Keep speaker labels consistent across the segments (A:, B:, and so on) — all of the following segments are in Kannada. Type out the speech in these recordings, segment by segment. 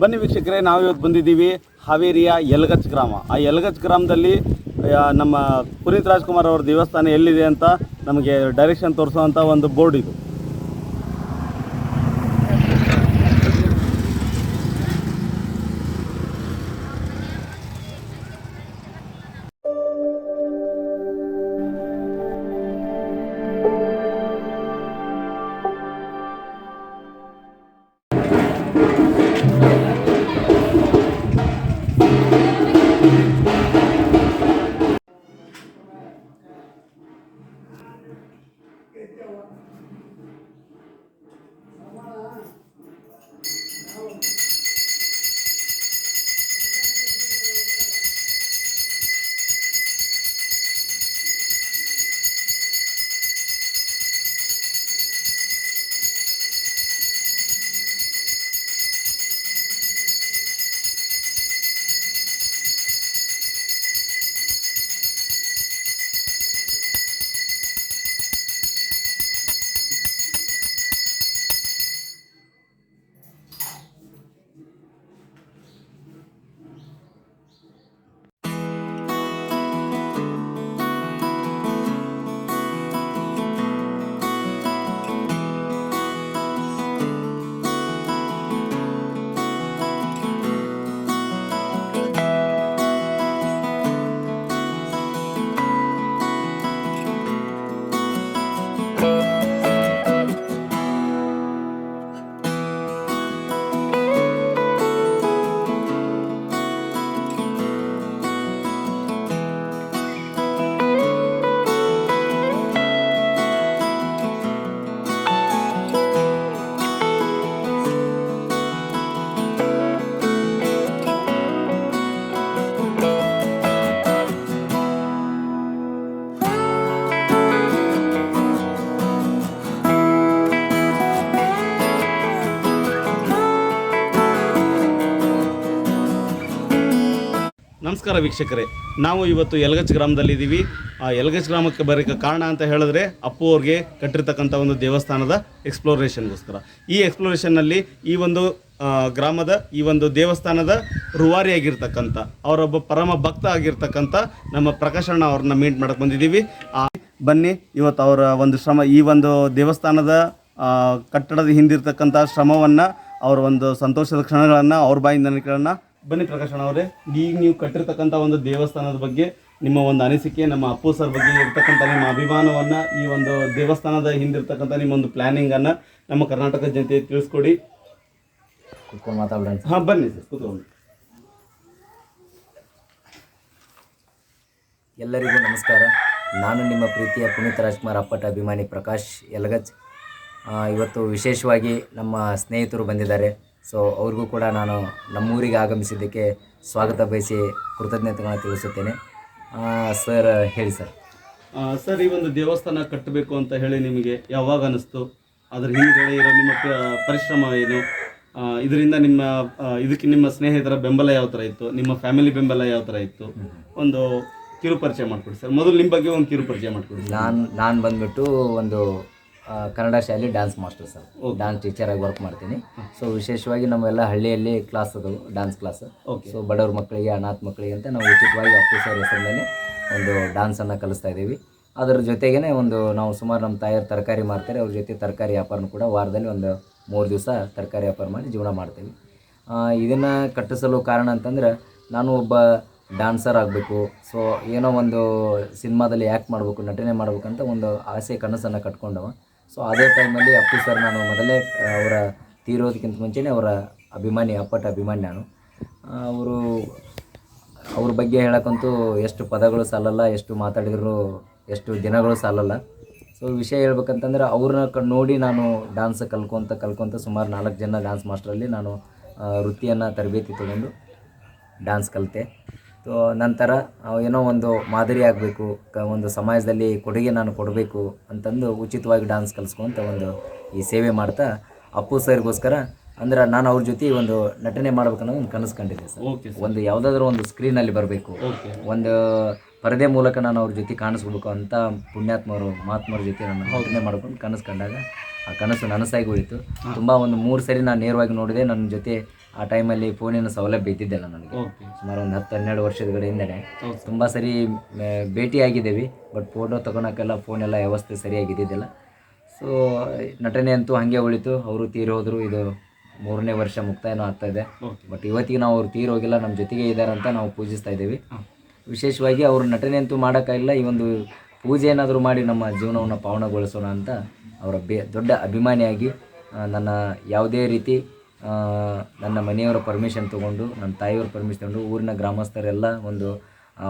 A: ಬನ್ನಿ ವೀಕ್ಷಕರೇ ನಾವು ಇವತ್ತು ಬಂದಿದ್ದೀವಿ ಹಾವೇರಿಯ ಯಲಗಚ್ ಗ್ರಾಮ. ಆ ಯಲಗಚ್ ಗ್ರಾಮದಲ್ಲಿ ನಮ್ಮ ಪುನೀತ್ ರಾಜ್ಕುಮಾರ್ ಅವರ ದೇವಸ್ಥಾನ ಎಲ್ಲಿದೆ ಅಂತ ನಮಗೆ ಡೈರೆಕ್ಷನ್ ತೋರಿಸುವಂಥ ಒಂದು ಬೋರ್ಡ್ ಇದು. ನಮಸ್ಕಾರ ವೀಕ್ಷಕರೇ ನಾವು ಇವತ್ತು ಯಲಗಚ್ ಗ್ರಾಮದಲ್ಲಿದ್ದೀವಿ. ಆ ಯಲಗಚ್ ಗ್ರಾಮಕ್ಕೆ ಬರೋಕ್ಕೆ ಕಾರಣ ಅಂತ ಹೇಳಿದ್ರೆ ಅಪ್ಪು ಅವ್ರಿಗೆ ಕಟ್ಟಿರ್ತಕ್ಕಂಥ ಒಂದು ದೇವಸ್ಥಾನದ ಎಕ್ಸ್ಪ್ಲೋರೇಷನ್ಗೋಸ್ಕರ. ಈ ಎಕ್ಸ್ಪ್ಲೋರೇಷನ್ನಲ್ಲಿ ಈ ಒಂದು ಗ್ರಾಮದ ಈ ಒಂದು ದೇವಸ್ಥಾನದ ರುವಾರಿಯಾಗಿರ್ತಕ್ಕಂಥ ಅವರೊಬ್ಬ ಪರಮ ಭಕ್ತ ಆಗಿರ್ತಕ್ಕಂಥ ನಮ್ಮ ಪ್ರಕಾಶಣ್ಣ ಅವ್ರನ್ನ ಮೀಟ್ ಮಾಡಕ್ಕೆ ಬಂದಿದ್ದೀವಿ. ಆ, ಬನ್ನಿ ಇವತ್ತು ಅವರ ಒಂದು ಶ್ರಮ ಈ ಒಂದು ದೇವಸ್ಥಾನದ ಕಟ್ಟಡದ ಹಿಂದಿರ್ತಕ್ಕಂಥ ಶ್ರಮವನ್ನು ಅವರ ಒಂದು ಸಂತೋಷದ ಕ್ಷಣಗಳನ್ನು ಅವ್ರ ಬಾಯಿಂದ ಕೇಳೋಣ. ಬನ್ನಿ ಪ್ರಕಾಶಣ ಅವರೇ ಈಗ ನೀವು ಕಟ್ಟಿರ್ತಕ್ಕಂಥ ಒಂದು ದೇವಸ್ಥಾನದ ಬಗ್ಗೆ ನಿಮ್ಮ ಒಂದು ಅನಿಸಿಕೆ ನಮ್ಮ ಅಪ್ಪು ಸರ್ ಬಗ್ಗೆ ಇರ್ತಕ್ಕಂಥ ನಿಮ್ಮ ಅಭಿಮಾನವನ್ನು ಈ ಒಂದು ದೇವಸ್ಥಾನದ ಹಿಂದಿರ್ತಕ್ಕಂಥ ನಿಮ್ಮ ಒಂದು ಪ್ಲ್ಯಾನಿಂಗನ್ನು ನಮ್ಮ ಕರ್ನಾಟಕ ಜನತೆಗೆ ತಿಳಿಸ್ಕೊಡಿ.
B: ಕೂತ್ಕೊಂಡು ಮಾತಾಡೋಣ
A: ಹಾಂ ಬನ್ನಿ ಸರ್ ಕೂತ್ಕೊಂಡು.
B: ಎಲ್ಲರಿಗೂ ನಮಸ್ಕಾರ. ನಾನು ನಿಮ್ಮ ಪ್ರೀತಿಯ ಪುನೀತ್ ರಾಜ್ಕುಮಾರ್ ಅಪ್ಪಟ ಅಭಿಮಾನಿ ಪ್ರಕಾಶ್ ಯಲಗಜ್. ಇವತ್ತು ವಿಶೇಷವಾಗಿ ನಮ್ಮ ಸ್ನೇಹಿತರು ಬಂದಿದ್ದಾರೆ. ಸೊ ಅವ್ರಿಗೂ ಕೂಡ ನಾನು ನಮ್ಮೂರಿಗೆ ಆಗಮಿಸಿದ್ದಕ್ಕೆ ಸ್ವಾಗತ ಬಯಸಿ ಕೃತಜ್ಞತೆಗಳನ್ನು ತಿಳಿಸುತ್ತೇನೆ. ಸರ್ ಹೇಳಿ ಸರ್
A: ಸರ್ ಈ ಒಂದು ದೇವಸ್ಥಾನ ಕಟ್ಟಬೇಕು ಅಂತ ಹೇಳಿ ನಿಮಗೆ ಯಾವಾಗ ಅನಿಸ್ತು? ಅದ್ರ ಹಿಂದ್ಗಡೆ ಇರೋ ನಿಮ್ಮ ಪರಿಶ್ರಮ ಏನು? ಇದರಿಂದ ನಿಮ್ಮ ಇದಕ್ಕೆ ನಿಮ್ಮ ಸ್ನೇಹಿತರ ಬೆಂಬಲ ಯಾವ ಥರ ಇತ್ತು? ನಿಮ್ಮ ಫ್ಯಾಮಿಲಿ ಬೆಂಬಲ ಯಾವ ಥರ ಇತ್ತು? ಒಂದು ಕಿರು ಪರಿಚಯ ಮಾಡಿಕೊಡಿ ಸರ್ ಮೊದಲು ನಿಮ್ಮ ಬಗ್ಗೆ ಒಂದು ಕಿರು ಪರಿಚಯ ಮಾಡಿಕೊಡಿ
B: ನಾನು ನಾನು ಬಂದ್ಬಿಟ್ಟು ಒಂದು ಕನ್ನಡ ಶಾಲೆ dance master sir dance teacher ಆಗಿ ವರ್ಕ್ ಮಾಡ್ತೀನಿ. ಸೊ ವಿಶೇಷವಾಗಿ ನಮ್ಮೆಲ್ಲ ಹಳ್ಳಿಯಲ್ಲಿ ಕ್ಲಾಸ್ ಅದು ಡ್ಯಾನ್ಸ್ ಕ್ಲಾಸ್
A: ಓಕೆ
B: ಸೊ ಬಡವ್ರ ಮಕ್ಕಳಿಗೆ ಅನಾಥ ಮಕ್ಕಳಿಗೆ ಅಂತ ನಾವು ಉಚಿತವಾಗಿ ಅಪ್ಪು ಸರ್ ಹೆಸರಿನಲ್ಲಿ ಒಂದು ಡ್ಯಾನ್ಸನ್ನು ಕಲಿಸ್ತಾ ಇದ್ದೀವಿ. ಅದರ ಜೊತೆಗೇ ಒಂದು ನಾವು ಸುಮಾರು ನಮ್ಮ ತಾಯಿಯರು ತರಕಾರಿ ಮಾರ್ತಾರೆ. ಅವ್ರ ಜೊತೆ ತರಕಾರಿ ವ್ಯಾಪಾರನೂ ಕೂಡ ವಾರದಲ್ಲಿ ಒಂದು ಮೂರು ದಿವಸ ತರಕಾರಿ ವ್ಯಾಪಾರ ಮಾಡಿ ಜೀವನ ಮಾಡ್ತೀವಿ. ಇದನ್ನು ಕಟ್ಟಿಸಲು ಕಾರಣ ಅಂತಂದ್ರೆ ನಾನು ಒಬ್ಬ ಡ್ಯಾನ್ಸರ್ ಆಗಬೇಕು. ಸೊ ಏನೋ ಒಂದು ಸಿನಿಮಾದಲ್ಲಿ ಆ್ಯಕ್ಟ್ ಮಾಡಬೇಕು ನಟನೆ ಮಾಡಬೇಕಂತ ಒಂದು ಆಸೆ ಕನಸನ್ನು ಕಟ್ಕೊಂಡವ. ಸೊ ಅದೇ ಟೈಮಲ್ಲಿ ಅಪ್ಪು ಸರ್ ನಾನು ಮೊದಲೇ ಅವರ ತೀರೋದಕ್ಕಿಂತ ಮುಂಚೆನೇ ಅವರ ಅಭಿಮಾನಿ, ಅಪ್ಪಟ ಅಭಿಮಾನಿ ನಾನು. ಅವರು, ಅವ್ರ ಬಗ್ಗೆ ಹೇಳೋಕ್ಕಂತೂ ಎಷ್ಟು ಪದಗಳು ಸಾಲಲ್ಲ, ಎಷ್ಟು ಮಾತಾಡಿದ್ರು, ಎಷ್ಟು ದಿನಗಳು ಸಾಲಲ್ಲ. ಸೊ ವಿಷಯ ಹೇಳ್ಬೇಕಂತಂದ್ರೆ ಅವ್ರನ್ನ ಕ, ನೋಡಿ ನಾನು ಡ್ಯಾನ್ಸ್ ಕಲ್ಕೊತ ಕಲ್ಕೊತ ಸುಮಾರು ನಾಲ್ಕು ಜನ ಡ್ಯಾನ್ಸ್ ಮಾಸ್ಟ್ರಲ್ಲಿ ನಾನು ವೃತ್ತಿಯನ್ನು ತರಬೇತಿ ತೊಗೊಂಡು ಡ್ಯಾನ್ಸ್ ಕಲಿತೆ. ನಂತರ ಏನೋ ಒಂದು ಮಾದರಿ ಆಗಬೇಕು ಕ ಒಂದು ಸಮಾಜದಲ್ಲಿ ಕೊಡುಗೆ ನಾನು ಕೊಡಬೇಕು ಅಂತಂದು ಉಚಿತವಾಗಿ ಡ್ಯಾನ್ಸ್ ಕಲಿಸ್ಕೊಂತ ಒಂದು ಈ ಸೇವೆ ಮಾಡ್ತಾ ಅಪ್ಪು ಸರ್ಗೋಸ್ಕರ ಅಂದ್ರೆ ನಾನು ಅವ್ರ ಜೊತೆ ಒಂದು ನಟನೆ ಮಾಡ್ಬೇಕನ್ನೋ ಒಂದು ಕನಸು ಕಂಡಿದ್ದೆ ಸರ್. ಒಂದು ಯಾವುದಾದ್ರೂ ಒಂದು ಸ್ಕ್ರೀನಲ್ಲಿ ಬರಬೇಕು. ಒಂದು ಪರದೆ ಮೂಲಕ ನಾನು ಅವ್ರ ಜೊತೆ ಕಾಣಿಸ್ಬೇಕು ಅಂತ ಪುಣ್ಯಾತ್ಮರು ಮಹಾತ್ಮರ ಜೊತೆ ನಾನು ನಟನೆ ಮಾಡ್ಕೊಂಡು ಕನಸು ಕಂಡಾಗ ಆ ಕನಸು ನನಸಾಗಿ ಉಳಿತು. ತುಂಬ ಒಂದು ಮೂರು ಸರಿ ನಾನು ನೇರವಾಗಿ ನೋಡಿದೆ ನನ್ನ ಜೊತೆ ಆ ಟೈಮಲ್ಲಿ ಫೋನಿನ ಸೌಲಭ್ಯ ಇದ್ದಿದ್ದಿಲ್ಲ ನನಗೆ. ಸುಮಾರು ಒಂದು ಹತ್ತು ಹನ್ನೆರಡು ವರ್ಷದ ಕಡೆಯಿಂದಲೇ ತುಂಬ ಸರಿ ಭೇಟಿ ಭೇಟಿಯಾಗಿದ್ದೇವೆ. ಬಟ್ ಫೋಟೋ ತಗೊಳಕ್ಕೆಲ್ಲ ಫೋನೆಲ್ಲ ವ್ಯವಸ್ಥೆ ಸರಿಯಾಗಿ ಇದ್ದಿದ್ದಿಲ್ಲ. ಸೊ ನಟನೆ ಅಂತೂ ಹಾಗೆ ಉಳಿತು. ಅವರು ತೀರೋದ್ರು ಇದು ಮೂರನೇ ವರ್ಷ ಮುಕ್ತಾಯನೂ ಆಗ್ತಾ ಇದೆ. ಬಟ್ ಇವತ್ತಿಗೆ ನಾವು ಅವ್ರು ತೀರೋಗಿಲ್ಲ ನಮ್ಮ ಜೊತೆಗೆ ಇದ್ದಾರೆ ಅಂತ ನಾವು ಪೂಜಿಸ್ತಾ ಇದ್ದೀವಿ. ವಿಶೇಷವಾಗಿ ಅವರು ನಟನೆ ಅಂತೂ ಮಾಡೋಕ್ಕಾಗಿಲ್ಲ ಈ ಒಂದು ಪೂಜೆ ಏನಾದರೂ ಮಾಡಿ ನಮ್ಮ ಜೀವನವನ್ನು ಪಾವನಗೊಳಿಸೋಣ ಅಂತ ಅವರ ಬೇ ದೊಡ್ಡ ಅಭಿಮಾನಿಯಾಗಿ ನನ್ನ ಯಾವುದೇ ರೀತಿ ನನ್ನ ಮನೆಯವರ ಪರ್ಮಿಷನ್ ತೊಗೊಂಡು ನನ್ನ ತಾಯಿಯವರ ಪರ್ಮಿಷನ್ ತೊಗೊಂಡು ಊರಿನ ಗ್ರಾಮಸ್ಥರೆಲ್ಲ ಒಂದು